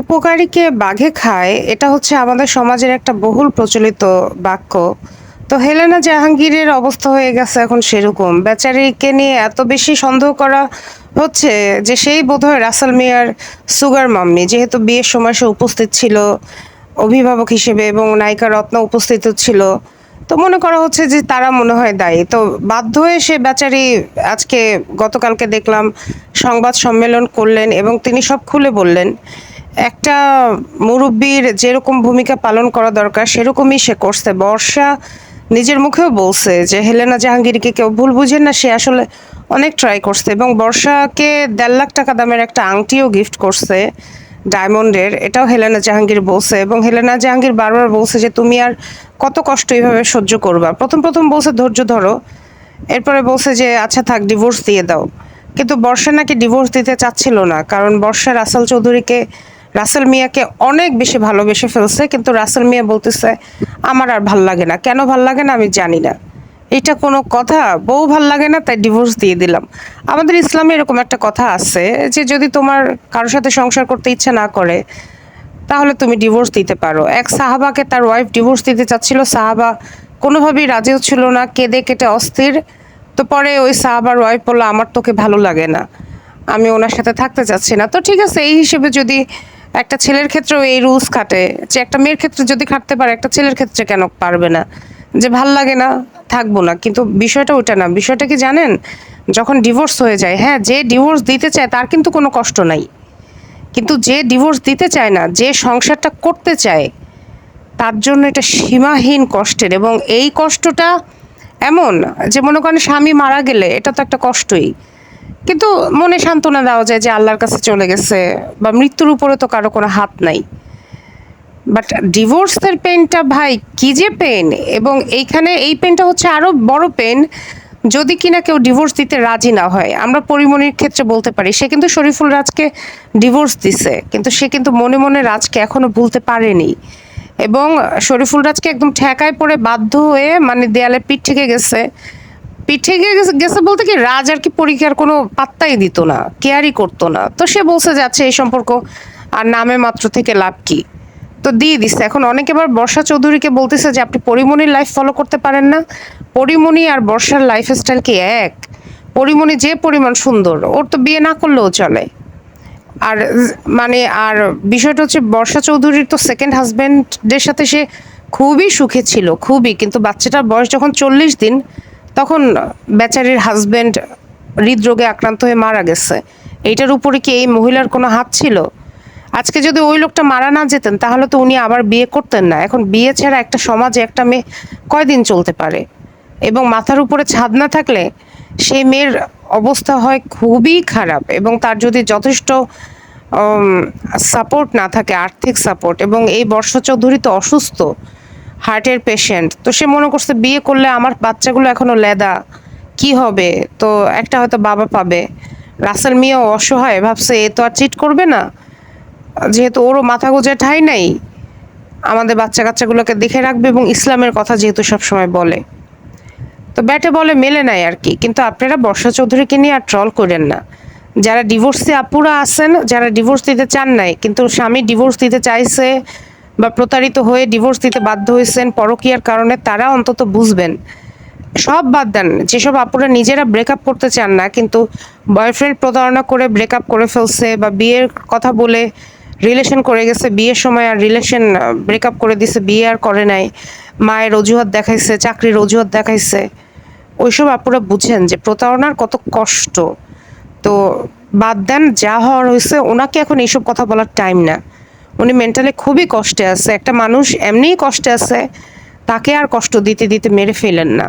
উপকারীকে বাঘে খায়, এটা হচ্ছে আমাদের সমাজের একটা বহুল প্রচলিত বাক্য। তো হেলেনা জাহাঙ্গীরের অবস্থা হয়ে গেছে এখন সেরকম। বেচারিকে নিয়ে এত বেশি সন্দেহ করা হচ্ছে যে সেই বোধহয় রাসেল মিয়ার সুগার মাম্মি, যেহেতু বিয়ের সময় সে উপস্থিত ছিল অভিভাবক হিসেবে এবং নায়িকা রত্ন উপস্থিত ছিল। তো মনে করা হচ্ছে যে তারা মনে হয় দায়ী। তো বাধ্য হয়ে সে বেচারি আজকে গতকালকে দেখলাম সংবাদ সম্মেলন করলেন এবং তিনি সব খুলে বললেন একটা মুরব্বীর যেরকম ভূমিকা পালন করা দরকার, সেরকমই সে করছে। বর্ষা নিজের মুখেও বলছে যে, হেলেনা জাহাঙ্গীরকে কেউ ভুল বুঝেন না, সে আসলে অনেক ট্রাই করছে। এবং বর্ষাকে দেড় লাখ টাকা দামের একটা আংটিও গিফট করছে ডায়মন্ডের। এটাও হেলেনা জাহাঙ্গীর বলছে এবং হেলেনা জাহাঙ্গীর বারবার বলছে যে, তুমি আর কত কষ্ট এইভাবে সহ্য করবা? প্রথম প্রথম বলছে, ধৈর্য ধরো। এরপরে বলছে যে আচ্ছা থাক ডিভোর্স দিয়ে দাও। কিন্তু বর্ষা নাকি ডিভোর্স দিতে চাচ্ছিল না, কারণ বর্ষা রাসেল চৌধুরীকে রাসেল মিয়াকে অনেক বেশি ভালোবেসে ফেলছে, কিন্তু রাসেল মিয়া বলতেছে, আমার আর ভালো লাগে না। কেন ভালো লাগে না আমি জানি না। এটা কোনো কথা? বউ ভালো লাগে না, তাই ডিভোর্স দিয়ে দিলাম। আমাদের ইসলামে এরকম একটা কথা আছে যে, যদি তোমার কারোর সাথে সংসার করতে ইচ্ছা না করে, তাহলে তুমি ডিভোর্স দিতে পারো। এক সাহাবাকে তার ওয়াইফ ডিভোর্স দিতে চাচ্ছিল, সাহাবা কোনোভাবেই রাজি ছিল না, কেঁদে কেটে অস্থির। তো পরে ওই সাহাবার ওয়াইফ বলল, আমার তোকে ভালো লাগে না, আমি ওনার সাথে থাকতে চাচ্ছি না। তো ঠিক আছে, এই হিসেবে যদি একটা ছেলের ক্ষেত্রেও এই রুলস খাটে যে একটা মেয়ের ক্ষেত্রে যদি খাটতে পারে, একটা ছেলের ক্ষেত্রে কেন পারবে না? যে ভালো লাগে না, থাকব না। কিন্তু বিষয়টা ওটা না। বিষয়টা কি জানেন? যখন ডিভোর্স হয়ে যায় হ্যাঁ যে ডিভোর্স দিতে চায় তার কিন্তু কোনো কষ্ট নাই। কিন্তু যে ডিভোর্স দিতে চায় না, যে সংসারটা করতে চায়, তার জন্য এটা সীমাহীন কষ্টের। এবং এই কষ্টটা এমন যে মনে করেন স্বামী মারা গেলে এটা তো একটা কষ্টই। কিন্তু মনে সান্ত্বনা দেওয়া যায় যে আল্লাহর কাছে চলে গেছে বা মৃত্যুর উপরে তো কারও কোনো হাত নাই। বাট ডিভোর্সের পেনটা ভাই, কি যে পেন এবং এইখানে এই পেনটা হচ্ছে আরও বড় পেন যদি কিনা কেউ ডিভোর্স দিতে রাজি না হয়। আমরা পরিমণির ক্ষেত্রে বলতে পারি, সে কিন্তু শরীফুল রাজকে ডিভোর্স দিছে, কিন্তু সে কিন্তু মনে মনে রাজকে এখনও ভুলতে পারেনি। এবং শরীফুল রাজকে একদম ঠেকায় পড়ে বাধ্য হয়ে মানে দেয়ালে পিঠ থেকে গেছে। পিঠে গেছে বলতে কি রাজ আর কি পরীক্ষার কোনো পাত্তাই দিত না, কেয়ারই করতো না। তো সে বলছে যাচ্ছে এই সম্পর্ক, আর নামে মাত্র থেকে লাভ কি? তো দিয়ে দিচ্ছে এখন অনেকে আবার বর্ষা চৌধুরীকে বলতেছে যে, আপনি পরিমণির লাইফ ফলো করতে পারেন না। পরিমণি আর বর্ষার লাইফ স্টাইল কি এক? পরিমণি যে পরিমাণ সুন্দর, ওর তো বিয়ে না করলেও চলে। আর মানে আর বিষয়টা হচ্ছে বর্ষা চৌধুরীর তো সেকেন্ড হাজব্যান্ডের সাথে সে খুবই সুখে ছিল, খুবই। কিন্তু বাচ্চাটার বয়স যখন চল্লিশ দিন তখন বেচারির হাজব্যান্ড হৃদরোগে আক্রান্ত হয়ে মারা গেছে। এইটার উপরে কি এই মহিলার কোনো হাত ছিল? আজকে যদি ওই লোকটা মারা না যেতেন, তাহলে তো উনি আবার বিয়ে করতেন না। এখন বিয়ে ছাড়া একটা সমাজে একটা মেয়ে কয়দিন চলতে পারে? এবং মাথার উপরে ছাদ না থাকলে সেই মেয়ের অবস্থা হয় খুবই খারাপ এবং তার যদি যথেষ্ট সাপোর্ট না থাকে, আর্থিক সাপোর্ট এবং এই বর্ষ চৌধুরী তো অসুস্থ হার্টের পেশেন্ট তো সে মনে করছে, বিয়ে করলে আমার বাচ্চাগুলো এখনও লেদা, কি হবে? তো একটা হয়তো বাবা পাবে। রাসেল মিয়াও অসহায়, ভাবছে, এ তো আর চিট করবে না। যেহেতু ওরও মাথা গোজা ঠাই নাই, আমাদের বাচ্চা কাচ্চাগুলোকে দেখে রাখবে এবং ইসলামের কথা যেহেতু সবসময় বলে। তো ব্যাটে বলে, মেলে নাই আর কি। কিন্তু আপনারা বর্ষা চৌধুরীকে নিয়ে আর ট্রল করেন না। যারা ডিভোর্সে আপুরা আছেন, যারা ডিভোর্স দিতে চান নাই, কিন্তু স্বামী ডিভোর্স দিতে চাইছে বা প্রতারিত হয়ে ডিভোর্স দিতে বাধ্য হয়েছেন পরকীয়ার কারণে তারা অন্তত বুঝবেন। সব বাদ দেন, যেসব আপুরা নিজেরা ব্রেকআপ করতে চান না, কিন্তু বয়ফ্রেন্ড প্রতারণা করে ব্রেকআপ করে ফেলছে বা বিয়ের কথা বলে রিলেশন করে গেছে, বিয়ের সময় আর রিলেশন ব্রেকআপ করে দিছে, বিয়ে আর করে নাই, মায়ের অজুহাত দেখাইছে, চাকরির অজুহাত দেখাইছে, ওইসব আপুরা বুঝেন যে প্রতারণার কত কষ্ট। তো বাদ দেন, যা হওয়ার হয়েছে, ওনাকে এখন এইসব কথা বলার টাইম না। উনি মেন্টালি খুবই কষ্টে আছে। একটা মানুষ এমনিই কষ্টে আছে, তাকে আর কষ্ট দিতে দিতে মেরে ফেলেন না।